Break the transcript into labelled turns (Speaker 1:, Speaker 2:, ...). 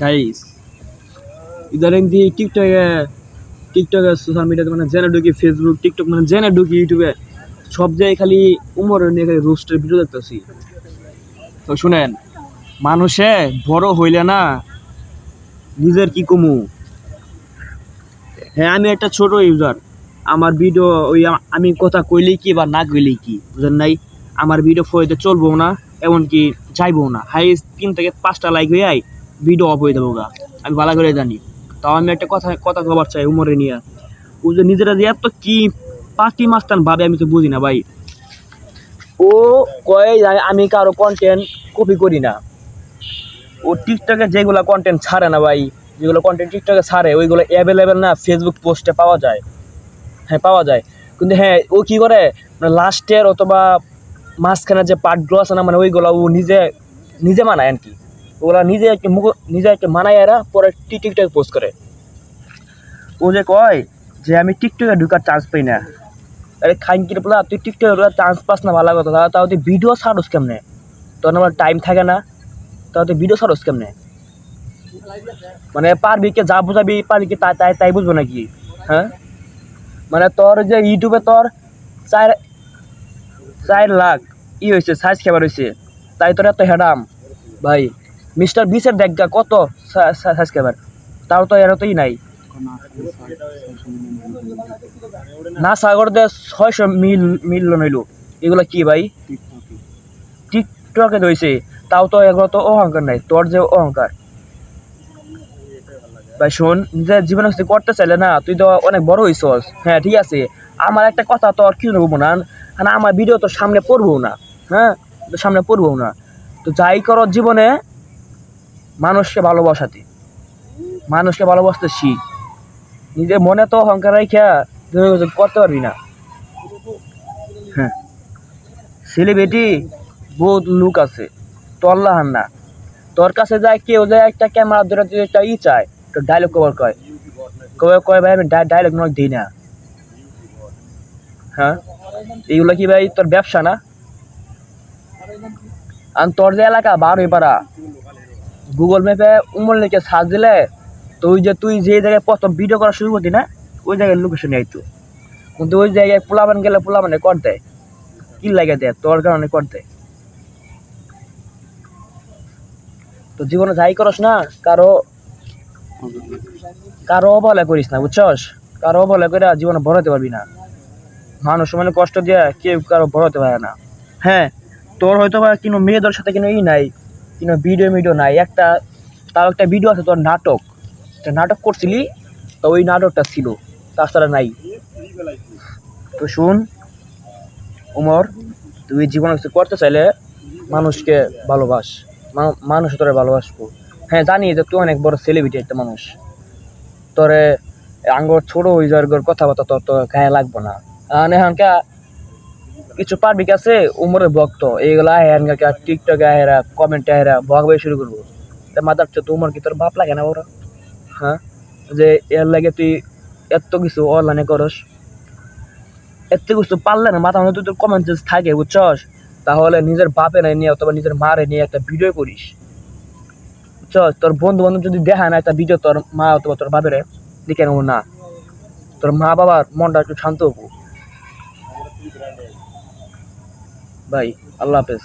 Speaker 1: Guys ইদারিং দিয়ে টিকটকে টিকটকে সোশ্যাল মিডিয়াতে মানে জেনে ঢুকি ফেসবুক টিকটক মানে জেনে ঢুকি ইউটিউবে সব জায়গায় খালি উমর নিয়ে খালি রোস্টের ভিডিও দেখতেছি। তো শুনেন, মানুষে বড় হইলে না, নিজের কি কমু? হ্যাঁ আমি একটা ছোট ইউজার আমার ভিডিও ওই আমি কথা কইলেই কি বা না কইলেই কি, বুঝেন নাই? আমার ভিডিও ফয়েতে চলবো না, এমনকি যাইবো না। হাইস্ট তিন থেকে পাঁচটা লাইক হয়ে আই ভিডিও অফ হয়ে দেবো গা আমি ভালো করে জানি। তাও আমি একটা কথা কথা খবর চাই উমরে নিয়ে। ও যে নিজেরা যে এত কি পাঁচটি মাস্তান ভাবে আমি তো বুঝি না ভাই। ও কয় আমি কারও কন্টেন্ট কপি করি না। ও টিকটকে যেগুলো কন্টেন্ট ছাড়ে না ভাই, যেগুলো কন্টেন্ট টিকটকে ছাড়ে, ওইগুলো অ্যাভেলেবেল না ফেসবুক পোস্টে পাওয়া যায়। হ্যাঁ পাওয়া যায়। কিন্তু হ্যাঁ ও কি করে? মানে লাস্টের অথবা মাঝখানে যে পার্টগুলো আছে না মানে ওইগুলো ও নিজে নিজে মানায় আর কি। ওগুলা নিজে একটু মুখ নিজে একটু মানায় এরা পরে টিকটকে পোস্ট করে। ও যে কয় যে আমি টিকটকে ঢুকার চান্স পাই না। আরে খাইনকির বলা তুই টিকটকে ঢুকার চান্স পাস না ভালো কথা তাও তুই ভিডিও ছাড়োস কেমনে? তোর আমার টাইম থাকে না তাও তুই ভিডিও ছাড়োস কেমনে? মানে পারবি কে যা বুঝাবি পারবি কি তাই তাই তাই বুঝব নাকি? হ্যাঁ? মানে তোর যে ইউটিউবে তোর চার চার লাখ ই হয়েছে সাইজ খেবার হয়েছে তাই তোর এত হেডাম ভাই। মিস্টার বিসের দেখা কত খেবার তাও তো এর তোই নাই। না সাগর দে ছয়শো মিল মিল নইল। এগুলো কি ভাই? টিকটকে ধরেছে তাও তো এগুলো তো অহংকার নাই। তোর যে অহংকার। ভাই শোন নিজের জীবনে কিছু করতে চাইলে না, তুই তো অনেক বড় হইছস। হ্যাঁ ঠিক আছে। আমার একটা কথা তো আর কি নেব না। আমার ভিডিও তো সামনে পড়ব না। হ্যাঁ সামনে পড়ব না। তো যাই করো জীবনে মানুষকে ভালোবাসাতে। মানুষকে ভালোবাসতে শিখ। নিজের মনে তো অহংকার রেখা তুই কিছু করতে পারবি না। হ্যাঁ। সেলিব্রিটি বহুত লুক আছে। তল্লাহান না তোর কাছে যায়, কেউ যায়, একটা ক্যামেরা ধরে একটা ই চায় তো ডায়লগ কভার কয় কবে কয় ভাই, আমি ডায়লগ নয় দিই না। হ্যাঁ? এইগুলো কি ভাই, তোর ব্যবসা না? আর তোর যে এলাকা বার হয়ে পারা গুগল ম্যাপে উমর লিখে সার্চ দিলে তো ওই যে তুই যে জায়গায় প্রথম ভিডিও করা শুরু করতি না, ওই জায়গায় লোকেশন আইতো। কিন্তু ওই জায়গায় পোলাবান গেলে পোলাবানে কর দেয় কি লাগে দেয় তোর কারণে কর দেয় তো জীবনে যাই করস না, কারও কারও অবহেলা করিস না, বুঝছস? কারও অবহেলা করে জীবনে হতে পারবি না। মানুষ মানে কষ্ট দিয়ে কেউ কারও হতে পারে না। হ্যাঁ তোর হয়তো বা কোনো মেয়েদের সাথে কোনো ই নাই। কোনো ভিডিও মিডিও নাই। একটা তার একটা ভিডিও আছে তোর নাটক। একটা নাটক করছিলি, তো ওই নাটকটা ছিল। তাছাড়া নাই। তো শুন, উমর, তুই জীবনে কিছু করতে চাইলে মানুষকে ভালোবাস। মানুষ তোরে ভালোবাসবো। হ্যাঁ জানি যে তুই অনেক বড় সেলিব্রিটি একটা মানুষ। তোরে আঙ্গর ছোট হয়ে যাওয়ার কথাবার্তা তোর তো গায়ে লাগবো না। আর এখানকা কিছু পারবি আছে? উমরের ভক্ত। এইগুলা এখানকার টিকটকে আহেরা কমেন্টে আহেরা ভগ হয়ে শুরু করব। তা মাদার তো উমর কি তোর বাপ লাগে না ওরা হ্যাঁ? যে এর লাগে তুই এত কিছু অনলাইনে করস। এত কিছু পারলে না মাথা মধ্যে তোর কমেন্ট থাকে, বুঝছস? তাহলে নিজের বাপে নাই নিয়ে অথবা নিজের মারে নিয়ে একটা ভিডিও করিস। বুঝছস? তোর বন্ধু বান্ধব যদি দেখায় না একটা ভিডিও তোর মা অথবা তোর বাপের দেখে নেব না। তোর মা বাবার মনটা একটু শান্ত হব। ভাই আল্লাহ হাফেজ।